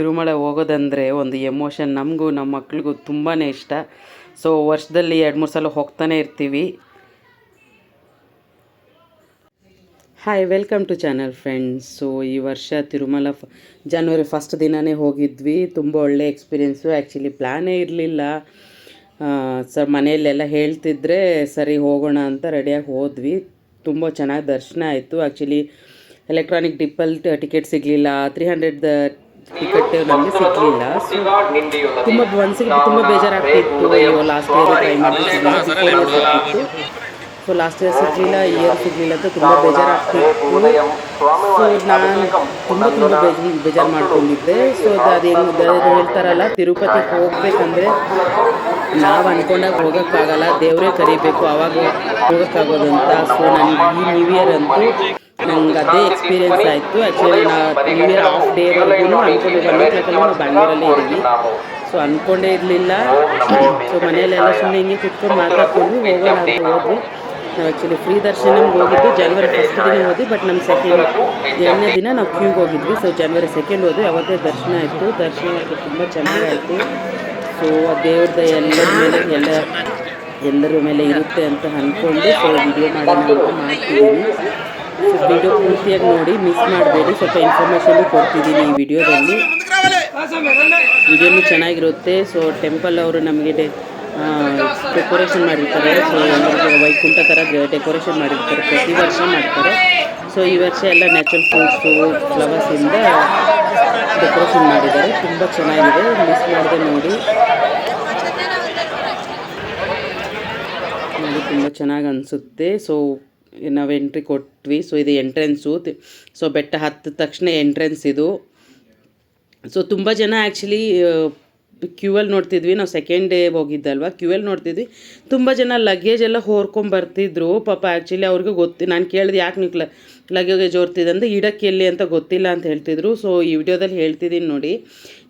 ತಿರುಮಲ ಹೋಗೋದಂದರೆ ಒಂದು ಎಮೋಷನ್ ನಮಗೂ ನಮ್ಮ ಮಕ್ಳಿಗೂ ತುಂಬಾ ಇಷ್ಟ. ಸೊ ವರ್ಷದಲ್ಲಿ ಎರಡು ಮೂರು ಸಲ ಹೋಗ್ತಾನೆ ಇರ್ತೀವಿ. Hi welcome to channel friends so ಈ ವರ್ಷ ತಿರುಮಲ ಫ ಜನವರಿ ಫಸ್ಟ್ ದಿನವೇ ಹೋಗಿದ್ವಿ. ತುಂಬ ಒಳ್ಳೆ ಎಕ್ಸ್ಪೀರಿಯೆನ್ಸು ಆ್ಯಕ್ಚುಲಿ ಪ್ಲ್ಯಾನೇ ಇರಲಿಲ್ಲ. ಸರ್ ಮನೆಯಲ್ಲೆಲ್ಲ ಹೇಳ್ತಿದ್ರೆ, ಸರಿ, ಹೋಗೋಣ ಅಂತ ರೆಡಿಯಾಗಿ ಹೋದ್ವಿ. ತುಂಬ ಚೆನ್ನಾಗಿ ದರ್ಶನ ಆಯಿತು. ಆ್ಯಕ್ಚುಲಿ ಎಲೆಕ್ಟ್ರಾನಿಕ್ ಡಿಪ್ಪಲ್ ಟಿಕೆಟ್ ಸಿಗಲಿಲ್ಲ. ತ್ರೀ ಹಂಡ್ರೆಡ್ ಟಿಕೆಟ್ ನಮಗೆ ಸಿಗಲಿಲ್ಲ. ಸೊ ತುಂಬ ಮನಸ್ಸಿಗೆ ತುಂಬ ಬೇಜಾರಾಗ್ತಿತ್ತು ಅಯ್ಯೋ ಲಾಸ್ಟ್ ಇಯರ್ ಟ್ರೈ ಮಾಡಿದ್ದು ಸೊ ಲಾಸ್ಟ್ ಇಯರ್ ಸಿಗಲಿಲ್ಲ. ಇಯರ್ ಸಿಗಲಿಲ್ಲ ಅಂತ ತುಂಬ ಬೇಜಾರಾಗ್ತಿತ್ತು. ಸೊ ನಾನು ತುಂಬ ತುಂಬ ಬೇಜ ಬೇಜಾರು ಮಾಡ್ಕೊಂಡಿದ್ದೆ. ಸೊ ಅದು ಹೆಂಗೆ ಅದು ಹೇಳ್ತಾರಲ್ಲ ತಿರುಪತಿಗೆ ಹೋಗ್ಬೇಕಂದ್ರೆ ನಾವು ಅಂದ್ಕೊಂಡಾಗ ಹೋಗೋಕ್ಕಾಗಲ್ಲ ದೇವರೇ ಕರಿಬೇಕು ಆವಾಗ ಹೋಗೋಕ್ಕಾಗೋದಂತ. ಸೊ ನನಗೆ ಈ ನ್ಯೂ ಇಯರ್ ಅಂತೂ ನಂಗೆ ಅದೇ ಎಕ್ಸ್ಪೀರಿಯೆನ್ಸ್ ಆಯಿತು. ಆ್ಯಕ್ಚುಲಿ ನಾ ನ್ಯೂ ಇಯರ್ ಹಾಫ್ ಡೇವರೆಗೂ ಅಂದ್ಕೊಂಡು ಒನ್ ಓ ಕ್ಲಾಕಲ್ಲಿ ನಾವು ಬ್ಯಾಂಗ್ಳೂರಲ್ಲೇ ಇದ್ದೀವಿ ಸೊ ಅಂದ್ಕೊಂಡೇ ಇರಲಿಲ್ಲ ಸೊ ಮನೆಯಲ್ಲೆಲ್ಲ ಸುಮ್ಮನೆ ಹಿಂಗೆ ಕುತ್ಕೊಂಡು ಮಾತಾಡ್ಕೊಂಡು ಹೋಗೋಣ ಅಂತ ಹೋದ್ವಿ. ನಾವು ಆ್ಯಕ್ಚುಲಿ ಫ್ರೀ ದರ್ಶನಮ್ಗೆ ಹೋಗಿದ್ದು ಜನವರಿ ಫಸ್ಟ್ ದಿನ ಹೋದ್ವಿ ಬಟ್ ನಮ್ಮ ಸೆಕೆಂಡ್ ಎರಡನೇ ದಿನ ನಾವು ಕ್ಯೂಗೆ ಹೋಗಿದ್ವಿ. ಸೊ ಜನವರಿ ಸೆಕೆಂಡ್ ಹೋದ್ವಿ. ಅವತ್ತೇ ದರ್ಶನ ಆಯಿತು. ದರ್ಶನ ಆಯಿತು ತುಂಬ ಚೆನ್ನಾಗಾಯಿತು ಸೊ ಆ ದೇವ್ರದ ಎಲ್ಲ ಎಲ್ಲ ಎಲ್ಲರ ಮೇಲೆ ಇರುತ್ತೆ ಅಂತ ಅಂದ್ಕೊಂಡು ಸೊ ವಿಡಿಯೋ ಮಾಡೋಣ ಅಂತ ಮಾಡ್ತಿದ್ದೀನಿ ಸೊ ವಿಡಿಯೋ ಪೂರ್ತಿಯಾಗಿ ನೋಡಿ ಮಿಸ್ ಮಾಡಬೇಡಿ. ಸ್ವಲ್ಪ ಇನ್ಫಾರ್ಮೇಷನ್ ಕೊಡ್ತಿದ್ದೀನಿ ಈ ವಿಡಿಯೋದಲ್ಲಿ ವಿಡಿಯೋನು ಚೆನ್ನಾಗಿರುತ್ತೆ. ಸೊ ಟೆಂಪಲ್ ಅವರು ನಮಗೆ ಡೆಕೋರೇಷನ್ ಮಾಡಿರ್ತಾರೆ. ಸೊ ವೈಕುಂಠ ಥರ ಡೆಕೋರೇಷನ್ ಮಾಡಿರ್ತಾರೆ. ಪ್ರತಿ ವರ್ಷ ಮಾಡ್ತಾರೆ. ಸೊ ಈ ವರ್ಷ ಎಲ್ಲ ನ್ಯಾಚುರಲ್ ಫ್ರೂಟ್ಸು ಫ್ಲವರ್ಸಿಂದ ಡೆಕೋರೇಷನ್ ಮಾಡಿದ್ದಾರೆ. ತುಂಬ ಚೆನ್ನಾಗಿದೆ. ಮಿಸ್ ಮಾಡದೆ ನೋಡಿ. ನೋಡಿ ತುಂಬ ಚೆನ್ನಾಗಿ ಅನಿಸುತ್ತೆ. ಸೊ ನಾವು ಎಂಟ್ರಿ ಕೊಟ್ವಿ. ಸೊ ಇದು ಎಂಟ್ರೆನ್ಸು ಸೊ ಬೆಟ್ಟ ಹತ್ತಿದ ತಕ್ಷಣ ಎಂಟ್ರೆನ್ಸ್ ಇದು. ಸೊ ತುಂಬ ಜನ ಆ್ಯಕ್ಚುಲಿ ಕ್ಯೂವಲ್ಲಿ ನೋಡ್ತಿದ್ವಿ. ನಾವು ಸೆಕೆಂಡ್ ಡೇ ಹೋಗಿದ್ದಲ್ವ? ಕ್ಯೂವಲ್ಲಿ ನೋಡ್ತಿದ್ವಿ. ತುಂಬ ಜನ ಲಗೇಜ್ ಎಲ್ಲ ಹೊರ್ಕೊಂಬರ್ತಿದ್ರು ಪಾಪ ಆ್ಯಕ್ಚುಲಿ ಅವ್ರಿಗೂ ಗೊತ್ತಿ ನಾನು ಕೇಳಿದೆ ಯಾಕೆ ನೀವು ಲಗೇಜ್ ಹೊರ್ತಿದೆ ಅಂದರೆ ಇಡಕ್ಕೆ ಎಲ್ಲಿ ಅಂತ ಗೊತ್ತಿಲ್ಲ ಅಂತ ಹೇಳ್ತಿದ್ರು. ಸೊ ಈ ವಿಡಿಯೋದಲ್ಲಿ ಹೇಳ್ತಿದ್ದೀನಿ ನೋಡಿ.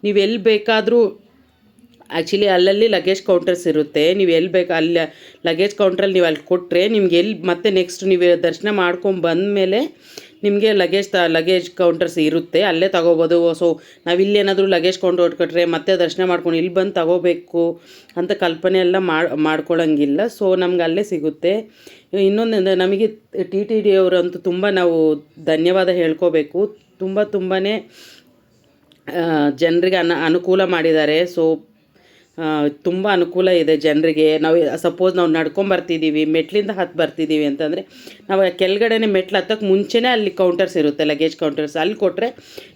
ನೀವು ಎಲ್ಲಿ ಬೇಕಾದರೂ ಆ್ಯಕ್ಚುಲಿ ಅಲ್ಲಲ್ಲಿ ಲಗೇಜ್ ಕೌಂಟರ್ಸ್ ಇರುತ್ತೆ. ನೀವು ಎಲ್ಲಿ ಬೇಕು, ಅಲ್ಲಿ ಲಗೇಜ್ ಕೌಂಟ್ರಲ್ಲಿ ನೀವು ಅಲ್ಲಿ ಕೊಟ್ಟರೆ ನಿಮ್ಗೆ ಎಲ್ಲಿ ಮತ್ತೆ ನೆಕ್ಸ್ಟ್ ನೀವು ದರ್ಶನ ಮಾಡ್ಕೊಂಡು ಬಂದಮೇಲೆ ನಿಮಗೆ ಲಗೇಜ್ ತ ಲಗೇಜ್ ಕೌಂಟರ್ಸ್ ಇರುತ್ತೆ. ಅಲ್ಲೇ ತಗೋಬೋದು. ಸೊ ನಾವು ಇಲ್ಲಿ ಏನಾದರೂ ಲಗೇಜ್ ಕೌಂಟರ್ ಹೊಟ್ಕೊಟ್ರೆ ಮತ್ತೆ ದರ್ಶನ ಮಾಡ್ಕೊಂಡು ಇಲ್ಲಿ ಬಂದು ತಗೋಬೇಕು ಅಂತ ಕಲ್ಪನೆ ಎಲ್ಲ ಮಾಡಿ ಮಾಡ್ಕೊಳ್ಳೋಂಗಿಲ್ಲ ಸೊ ನಮ್ಗೆ ಅಲ್ಲೇ ಸಿಗುತ್ತೆ. ಇನ್ನೊಂದು ನಮಗೆ ಟಿ ಟಿ ಡಿ ಅವರಂತೂ ತುಂಬ ನಾವು ಧನ್ಯವಾದ ಹೇಳ್ಕೋಬೇಕು. ತುಂಬ ತುಂಬಾ ಜನರಿಗೆ ಅನ, ಅನುಕೂಲ ಮಾಡಿದ್ದಾರೆ. ಸೊ ತುಂಬ ಅನುಕೂಲ ಇದೆ ಜನರಿಗೆ. ನಾವು ಸಪೋಸ್ ನಾವು ನಡ್ಕೊಂಬರ್ತಿದ್ದೀವಿ ಮೆಟ್ಲಿಂದ ಹತ್ತು ಬರ್ತಿದ್ದೀವಿ ಅಂತಂದರೆ, ನಾವು ಕೆಳಗಡೆನೆ ಮೆಟ್ಲು ಹತ್ತಕ್ಕೆ ಮುಂಚೆನೇ ಅಲ್ಲಿ ಕೌಂಟರ್ಸ್ ಇರುತ್ತೆ ಲಗೇಜ್ ಕೌಂಟರ್ಸ್ ಅಲ್ಲಿ ಕೊಟ್ಟರೆ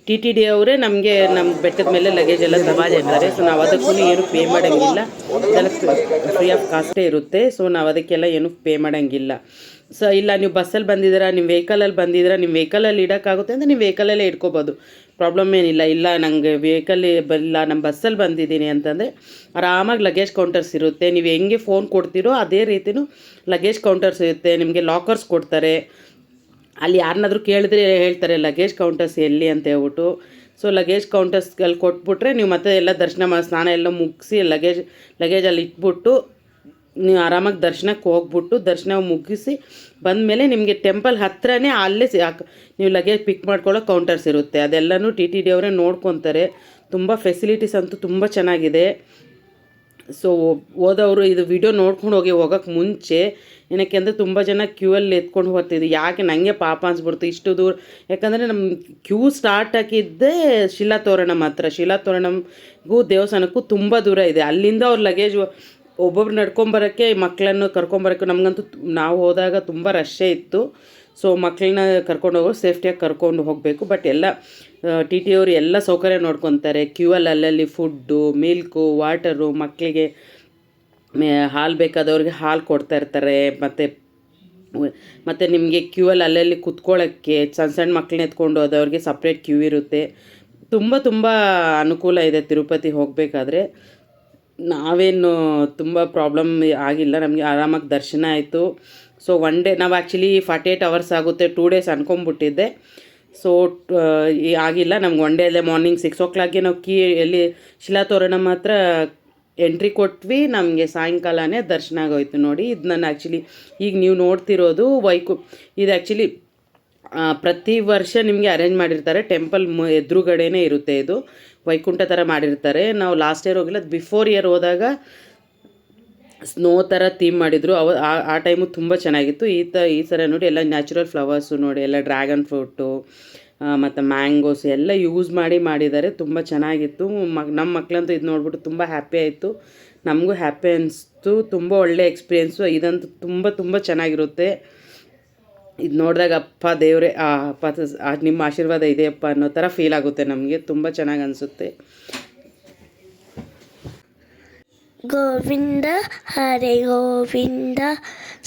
ಟಿ ಟಿ ಡಿ ಅವರೇ ನಮಗೆ ನಮ್ಮ ಬೆಟ್ಟದ ಮೇಲೆ ಲಗೇಜ್ ಎಲ್ಲ ತಗೊಂಡಿರ್ತಾರೆ ಸೊ ನಾವು ಅದಕ್ಕೂ ಏನು ಪೇ ಮಾಡೋಂಗಿಲ್ಲ. ಫ್ರೀ ಆಫ್ ಕಾಸ್ಟೇ ಇರುತ್ತೆ. ಸೊ ನಾವು ಅದಕ್ಕೆಲ್ಲ ಏನು ಪೇ ಮಾಡೋಂಗಿಲ್ಲ. ಸೊ ಇಲ್ಲ, ನೀವು ಬಸ್ಸಲ್ಲಿ ಬಂದಿದ್ದೀರಾ ನಿಮ್ಮ ವೆಹಿಕಲಲ್ಲಿ ಬಂದಿದ್ದೀರಾ ನಿಮ್ಮ ವೆಹಿಕಲಲ್ಲಿ ಇಡೋಕ್ಕಾಗುತ್ತೆ ಅಂದರೆ ನೀವು ವೆಹಿಕಲಲ್ಲೇ ಇಟ್ಕೋಬೋದು. ಪ್ರಾಬ್ಲಮ್ ಏನಿಲ್ಲ, ಇಲ್ಲ ನನಗೆ ವೆಹಿಕಲ್ ಬಲ್ಲ ನಮ್ಮ ಬಸ್ಸಲ್ಲಿ ಬಂದಿದ್ದೀನಿ ಅಂತಂದರೆ ಆರಾಮಾಗಿ ಲಗೇಜ್ ಕೌಂಟರ್ಸ್ ಇರುತ್ತೆ. ನೀವು ಹೆಂಗೆ ಫೋನ್ ಕೊಡ್ತೀರೋ ಅದೇ ರೀತಿಯೂ ಲಗೇಜ್ ಕೌಂಟರ್ಸ್ ಇರುತ್ತೆ. ನಿಮಗೆ ಲಾಕರ್ಸ್ ಕೊಡ್ತಾರೆ. ಅಲ್ಲಿ ಯಾರನ್ನಾದ್ರೂ ಕೇಳಿದ್ರೆ ಹೇಳ್ತಾರೆ ಲಗೇಜ್ ಕೌಂಟರ್ಸ್ ಎಲ್ಲಿ? ಅಂತ ಹೇಳ್ಬಿಟ್ಟು. ಸೊ ಲಗೇಜ್ ಕೌಂಟರ್ಸ್ಗೆ ಕೊಟ್ಬಿಟ್ರೆ ನೀವು ಮತ್ತೆ ಎಲ್ಲ ದರ್ಶನ ಮಾಡಿ ಸ್ನಾನ ಎಲ್ಲ ಮುಗಿಸಿ ಲಗೇಜ್ ಲಗೇಜಲ್ಲಿ ಇಟ್ಬಿಟ್ಟು ನೀವು ಆರಾಮಾಗಿ ದರ್ಶನಕ್ಕೆ ಹೋಗ್ಬಿಟ್ಟು ದರ್ಶನ ಮುಗಿಸಿ ಬಂದಮೇಲೆ ನಿಮಗೆ ಟೆಂಪಲ್ ಹತ್ರನೇ ಅಲ್ಲೇ ನೀವು ಲಗೇಜ್ ಪಿಕ್ ಮಾಡ್ಕೊಳ್ಳೋ ಕೌಂಟರ್ಸ್ ಇರುತ್ತೆ. ಅದೆಲ್ಲನೂ ಟಿ ಟಿ ಡಿ ಅವರೇ ನೋಡ್ಕೊತಾರೆ. ತುಂಬ ಫೆಸಿಲಿಟೀಸ್ ಅಂತೂ ತುಂಬ ಚೆನ್ನಾಗಿದೆ. ಸೊ ಹೋದವರು ಇದು ವಿಡಿಯೋ ನೋಡ್ಕೊಂಡು ಹೋಗಿ ಹೋಗೋಕ್ಕೆ ಮುಂಚೆ ಏನಕ್ಕೆ ಅಂದರೆ ತುಂಬ ಜನ ಕ್ಯೂವಲ್ಲಿ ಎತ್ಕೊಂಡು ಹೋಗ್ತಿದ್ವಿ ಯಾಕೆ ನನಗೆ ಪಾಪ ಅನ್ಸ್ಬಿಡ್ತು ಇಷ್ಟು ದೂರ. ಯಾಕಂದರೆ ನಮ್ಮ ಕ್ಯೂ ಸ್ಟಾರ್ಟ್ ಆಗಿದ್ದೇ ಶಿಲಾತೋರಣ ಮಾತ್ರ. ಶಿಲಾತೋರಣಗೂ ದೇವಸ್ಥಾನಕ್ಕೂ ತುಂಬ ದೂರ ಇದೆ. ಅಲ್ಲಿಂದ ಅವ್ರ ಲಗೇಜ್ ಒಬ್ಬೊಬ್ರು ನಡ್ಕೊಂಬರೋಕ್ಕೆ ಮಕ್ಕಳನ್ನು ಕರ್ಕೊಂಬರೋಕ್ಕೆ ನಮಗಂತೂ ನಾವು ಹೋದಾಗ ತುಂಬ ರಶ್ಶೇ ಇತ್ತು. ಸೊ ಮಕ್ಕಳನ್ನ ಕರ್ಕೊಂಡು ಹೋಗೋ ಸೇಫ್ಟಿಯಾಗಿ ಕರ್ಕೊಂಡು ಹೋಗಬೇಕು. ಬಟ್ ಎಲ್ಲ ಟಿ ಟಿ ಅವರು ಎಲ್ಲ ಸೌಕರ್ಯ ನೋಡ್ಕೊತಾರೆ. ಕ್ಯೂವಲ್ಲಿ ಅಲ್ಲಲ್ಲಿ ಫುಡ್ಡು ಮಿಲ್ಕು ವಾಟರು ಮಕ್ಕಳಿಗೆ ಹಾಲು ಬೇಕಾದವ್ರಿಗೆ ಹಾಲು ಕೊಡ್ತಾ ಇರ್ತಾರೆ. ಮತ್ತು ಮತ್ತು ನಿಮಗೆ ಕ್ಯೂವಲ್ಲಿ ಅಲ್ಲಲ್ಲಿ ಕುತ್ಕೊಳ್ಳೋಕ್ಕೆ ಸಣ್ಣ ಸಣ್ಣ ಮಕ್ಕಳನ್ನ ಎತ್ಕೊಂಡು ಹೋದವ್ರಿಗೆ ಸಪ್ರೇಟ್ ಕ್ಯೂ ಇರುತ್ತೆ. ತುಂಬ ತುಂಬ ಅನುಕೂಲ ಇದೆ ತಿರುಪತಿ ಹೋಗಬೇಕಾದ್ರೆ. ನಾವೇನು ತುಂಬ ಪ್ರಾಬ್ಲಮ್ ಆಗಿಲ್ಲ. ನಮಗೆ ಆರಾಮಾಗಿ ದರ್ಶನ ಆಯಿತು. ಸೊ ಒನ್ ಡೇ ನಾವು ಆ್ಯಕ್ಚುಲಿ ಫಾರ್ಟಿ ಏಯ್ಟ್ ಅವರ್ಸ್ ಆಗುತ್ತೆ ಟೂ ಡೇಸ್ ಅಂದ್ಕೊಂಬಿಟ್ಟಿದ್ದೆ ಸೊ ಆಗಿಲ್ಲ. ನಮ್ಗೆ ಒನ್ ಡೇ ಅಲ್ಲೇ ಮಾರ್ನಿಂಗ್ ಸಿಕ್ಸ್ ಓ ಕ್ಲಾಕ್ಗೆ ನಾವು ಕೀ, ಎಲ್ಲಿ ಶಿಲಾತೋರಣ ಮಾತ್ರ ಎಂಟ್ರಿ ಕೊಟ್ವಿ. ನಮಗೆ ಸಾಯಂಕಾಲನೇ ದರ್ಶನ ಆಗೋಯ್ತು ನೋಡಿ. ಇದು ನಾನು ಆ್ಯಕ್ಚುಲಿ ಈಗ ನೀವು ನೋಡ್ತಿರೋದು ವೈಕು, ಇದು ಆ್ಯಕ್ಚುಲಿ ಪ್ರತಿ ವರ್ಷ ನಿಮಗೆ ಅರೇಂಜ್ ಮಾಡಿರ್ತಾರೆ. ಟೆಂಪಲ್ ಮ ಎದುರುಗಡೆನೇ ಇರುತ್ತೆ ಇದು. ವೈಕುಂಠ ಥರ ಮಾಡಿರ್ತಾರೆ. ನಾವು ಲಾಸ್ಟ್ ಇಯರ್ ಹೋಗಿಲ್ಲ ಬಿಫೋರ್ ಇಯರ್ ಹೋದಾಗ ಸ್ನೋ ಥರ ಥೀಮ್ ಮಾಡಿದರು. ಅವ, ಆ- ಟೈಮು ತುಂಬ ಚೆನ್ನಾಗಿತ್ತು. ಈ ತ, ಈ ಥರ ನೋಡಿ ಎಲ್ಲ ನ್ಯಾಚುರಲ್ ಫ್ಲವರ್ಸು ನೋಡಿ, ಎಲ್ಲ ಡ್ರ್ಯಾಗನ್ ಫ್ರೂಟು ಮತ್ತು ಮ್ಯಾಂಗೋಸ್ ಎಲ್ಲ ಯೂಸ್ ಮಾಡಿ ಮಾಡಿದ್ದಾರೆ. ತುಂಬ ಚೆನ್ನಾಗಿತ್ತು. ಮಕ್ ನಮ್ಮ ಮಕ್ಕಳಂತೂ ಇದು ನೋಡ್ಬಿಟ್ಟು ತುಂಬ ಹ್ಯಾಪಿ ಆಯಿತು. ನಮಗೂ ಹ್ಯಾಪಿ ಅನ್ನಿಸ್ತು ತುಂಬ ಒಳ್ಳೆ ಎಕ್ಸ್ಪೀರಿಯೆನ್ಸು ಇದಂತೂ ತುಂಬ ತುಂಬ ಚೆನ್ನಾಗಿರುತ್ತೆ. ಇದು ನೋಡಿದಾಗ ಅಪ್ಪ ದೇವರೇ ಆ ಅಪ್ಪ ನಿಮ್ಮ ಆಶೀರ್ವಾದ ಇದೆಯಪ್ಪ ಅನ್ನೋ ಥರ ಫೀಲ್ ಆಗುತ್ತೆ ನಮಗೆ ತುಂಬ ಚೆನ್ನಾಗಿ ಅನಿಸುತ್ತೆ. ಗೋವಿಂದ ಹರೆ ಗೋವಿಂದ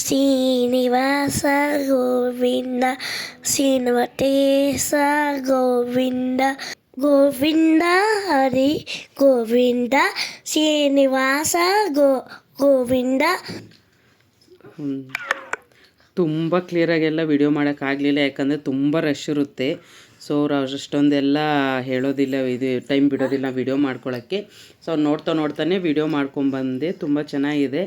ಶ್ರೀನಿವಾಸ ಗೋವಿಂದ ಶ್ರೀನಿವಟೇಶ ಗೋವಿಂದ ಗೋವಿಂದ ಹರಿ ಗೋವಿಂದ ಶ್ರೀನಿವಾಸ ಗೋ ಗೋವಿಂದ. ತುಂಬ ಕ್ಲಿಯರಾಗೆಲ್ಲ ವಿಡಿಯೋ ಮಾಡೋಕ್ಕಾಗಲಿಲ್ಲ ಯಾಕಂದರೆ ತುಂಬ ರಶ್ ಇರುತ್ತೆ. ಸೊ ಅವ್ರು ಅಷ್ಟೊಂದೆಲ್ಲ ಹೇಳೋದಿಲ್ಲ, ಇದು ಟೈಮ್ ಬಿಡೋದಿಲ್ಲ ವಿಡಿಯೋ ಮಾಡ್ಕೊಳ್ಳೋಕ್ಕೆ ಸೊ ಅವ್ರು ನೋಡ್ತಾ ನೋಡ್ತಾನೆ ವಿಡಿಯೋ ಮಾಡ್ಕೊಂಬಂದೆ, ತುಂಬ ಚೆನ್ನಾಗಿದೆ.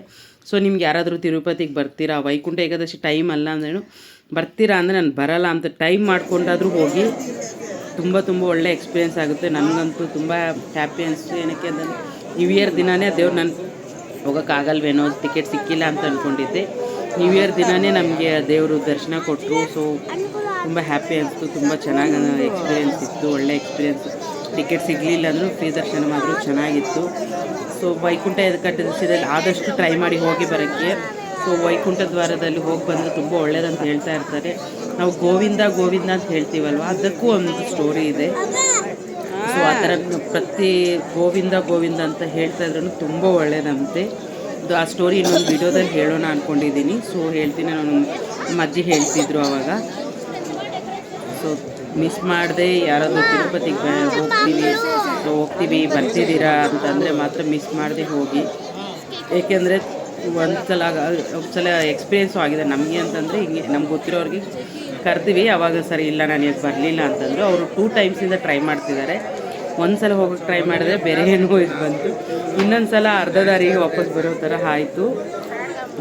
ಸೊ ನಿಮ್ಗೆ ಯಾರಾದರೂ ತಿರುಪತಿಗೆ ಬರ್ತೀರಾ? ವೈಕುಂಠ ಏಕಾದಶಿ ಟೈಮ್ ಅಲ್ಲ ಅಂದ್ರೇನು, ಬರ್ತೀರಾ ಅಂದರೆ ನಾನು ಬರಲ್ಲ ಅಂತ ಟೈಮ್ ಮಾಡ್ಕೊಂಡಾದರೂ ಹೋಗಿ ತುಂಬ ತುಂಬ ಒಳ್ಳೆ ಎಕ್ಸ್ಪೀರಿಯೆನ್ಸ್ ಆಗುತ್ತೆ. ನನಗಂತೂ ತುಂಬ ಹ್ಯಾಪಿ ಅನಿಸ್ತು ಏನಕ್ಕೆ ಅಂದರೆ ನ್ಯೂ ಇಯರ್ ದಿನವೇ ದೇವ್ರು ನಾನು ಹೋಗೋಕ್ಕಾಗಲ್ವೇನೋ ಟಿಕೆಟ್ ಸಿಕ್ಕಿಲ್ಲ ಅಂತ ಅಂದ್ಕೊಂಡಿದ್ದೆ ನ್ಯೂ ಇಯರ್ ದಿನವೇ ನಮಗೆ ದೇವರು ದರ್ಶನ ಕೊಟ್ಟರು ಸೊ ತುಂಬ ಹ್ಯಾಪಿ ಅನಿಸ್ತು. ತುಂಬ ಚೆನ್ನಾಗಿ ಎಕ್ಸ್ಪೀರಿಯೆನ್ಸ್ ಇತ್ತು. ಒಳ್ಳೆ ಎಕ್ಸ್ಪೀರಿಯೆನ್ಸ್ ಟಿಕೆಟ್ ಸಿಗಲಿಲ್ಲ ಅಂದರೂ ಫ್ರೀ ದರ್ಶನ ಮಾತ್ರ ಚೆನ್ನಾಗಿತ್ತು. ಸೊ ವೈಕುಂಠ ಏಕಾದಶಿದಲ್ಲಿ ಆದಷ್ಟು ಟ್ರೈ ಮಾಡಿ ಹೋಗಿ ಬರೋಕ್ಕೆ. ಸೊ ವೈಕುಂಠ ದ್ವಾರದಲ್ಲಿ ಹೋಗಿ ಬಂದರೆ ತುಂಬ ಒಳ್ಳೇದಂತ ಹೇಳ್ತಾ ಇರ್ತಾರೆ. ನಾವು ಗೋವಿಂದ ಗೋವಿಂದ ಅಂತ ಹೇಳ್ತೀವಲ್ವ? ಅದಕ್ಕೂ ಒಂದು ಸ್ಟೋರಿ ಇದೆ. ಸೊ ಆ ಥರ ಪ್ರತಿ ಗೋವಿಂದ ಗೋವಿಂದ ಅಂತ ಹೇಳ್ತಾ ಇದ್ರೂ ತುಂಬ ಒಳ್ಳೇದಂತೆ ಇದು ಆ ಸ್ಟೋರಿ ಇನ್ನೊಂದು ವಿಡಿಯೋದಲ್ಲಿ ಹೇಳೋಣ ಅಂದ್ಕೊಂಡಿದ್ದೀನಿ ಸೊ ಹೇಳ್ತೀನಿ, ನಾನು ನಮ್ಮ ಅಜ್ಜಿ ಹೇಳ್ತಿದ್ರು ಆವಾಗ ಸೊ ಮಿಸ್ ಮಾಡಿದೆ ಯಾರಾದರೂ ತಿರುಪತಿಗೆ ಹೋಗ್ತೀವಿ ಸೊ ಹೋಗ್ತೀವಿ, ಬರ್ತಿದ್ದೀರಾ ಅಂತಂದರೆ ಮಾತ್ರ ಮಿಸ್ ಮಾಡದೆ ಹೋಗಿ. ಏಕೆಂದರೆ ಒಂದು ಸಲ ಒಂದು ಸಲ ಎಕ್ಸ್ಪೀರಿಯೆನ್ಸು ಆಗಿದೆ ನಮಗೆ ಅಂತಂದರೆ, ಹಿಂಗೆ ನಮ್ಗೆ ಗೊತ್ತಿರೋರಿಗೆ ಕರ್ತೀವಿ ಅವಾಗ ಸರಿ ಇಲ್ಲ, ನಾನು ಬರಲಿಲ್ಲ ಅಂತಂದರು. ಅವರು ಟೂ ಟೈಮ್ಸಿಂದ ಟ್ರೈ ಮಾಡ್ತಿದ್ದಾರೆ. ಒಂದು ಸಲ ಟ್ರೈ ಮಾಡಿದ್ರೆ ಬೇರೆ ಏನೋ ಇದು ಬಂತು. ಇನ್ನೊಂದು ಸಲ ಅರ್ಧ ದಾರಿಗೆ ವಾಪಸ್ ಬರೋ ಥರ ಆಯಿತು.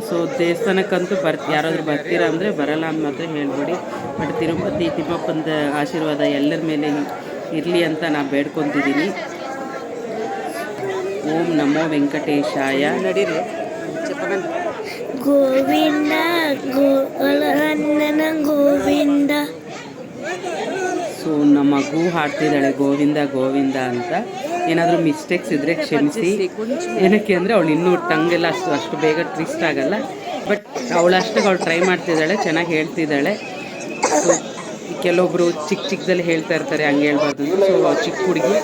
ಸೊ ದೇವಸ್ಥಾನಕ್ಕಂತೂ ಬರ್, ಯಾರಾದರೂ ಬರ್ತೀರ ಅಂದರೆ ಬರಲ್ಲ ಅಂತ ಮಾತ್ರ ಹೇಳ್ಬೇಡಿ. ಬಟ್ ತಿರುಪತಿ ತಿಮ್ಮಪ್ಪನ ಆಶೀರ್ವಾದ ಎಲ್ಲರ ಮೇಲೆ ಇರಲಿ ಅಂತ ನಾನು ಬೇಡ್ಕೊತಿದ್ದೀನಿ. ಓಂ ನಮೋ ವೆಂಕಟೇಶಾಯ. ನಡೀರಿ. ಗೋವಿಂದ ಗೋ ಸೊ ನಮ್ಮ ಮಗು ಹಾಡ್ತಿದ್ದಾಳೆ ಗೋವಿಂದ ಗೋವಿಂದ ಅಂತ. ಏನಾದರೂ ಮಿಸ್ಟೇಕ್ಸ್ ಇದ್ದರೆ ಕ್ಷಮಿಸಿ. ಏನಕ್ಕೆ ಅಂದರೆ ಅವಳು ಇನ್ನೂ ಟಂಗೆಲ್ಲ ಅಷ್ಟು ಅಷ್ಟು ಬೇಗ ಟ್ವಿಸ್ಟ್ ಆಗಲ್ಲ. ಬಟ್ ಅವಳಷ್ಟಕ್ಕೆ ಅವಳು ಟ್ರೈ ಮಾಡ್ತಿದ್ದಾಳೆ ಚೆನ್ನಾಗಿ ಹೇಳ್ತಿದ್ದಾಳೆ. ಸೊ ಕೆಲವೊಬ್ಬರು ಚಿಕ್ಕ ಚಿಕ್ಕದಲ್ಲಿ ಹೇಳ್ತಾ ಇರ್ತಾರೆ ಹಂಗೆ ಹೇಳ್ಬಾರ್ದು ಸೊ ಚಿಕ್ಕ ಹುಡುಗಿ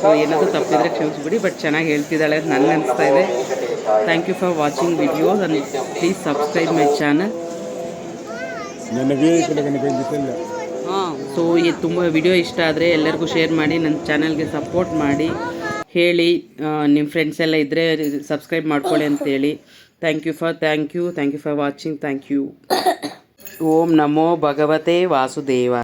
ಸೊ ಏನಾದರೂ ತಪ್ಪಿದ್ರೆ ಕ್ಷಮಿಸ್ಬಿಡಿ ಬಟ್ ಚೆನ್ನಾಗಿ ಹೇಳ್ತಿದ್ದಾಳೆ ಅಂತ ನನಗೆ ಅನಿಸ್ತಾ ಇದೆ. Thank you for watching videos and please subscribe my channel ನನಗೆ ಈ ಕಡೆ ಕನಿಪಿಲ್ಲ ಸೊ ಈ ತುಂಬ ವಿಡಿಯೋ ಇಷ್ಟ ಆದರೆ ಎಲ್ಲರಿಗೂ ಶೇರ್ ಮಾಡಿ ನನ್ನ ಚಾನಲ್ಗೆ ಸಪೋರ್ಟ್ ಮಾಡಿ. ಹೇಳಿ ನಿಮ್ಮ ಫ್ರೆಂಡ್ಸ್ ಎಲ್ಲ ಇದ್ದರೆ ಸಬ್ಸ್ಕ್ರೈಬ್ ಮಾಡ್ಕೊಳ್ಳಿ ಅಂತೇಳಿ thank you for thank you thank you for watching thank you ಓಂ ನಮೋ ಭಗವತೆ ವಾಸುದೇವ.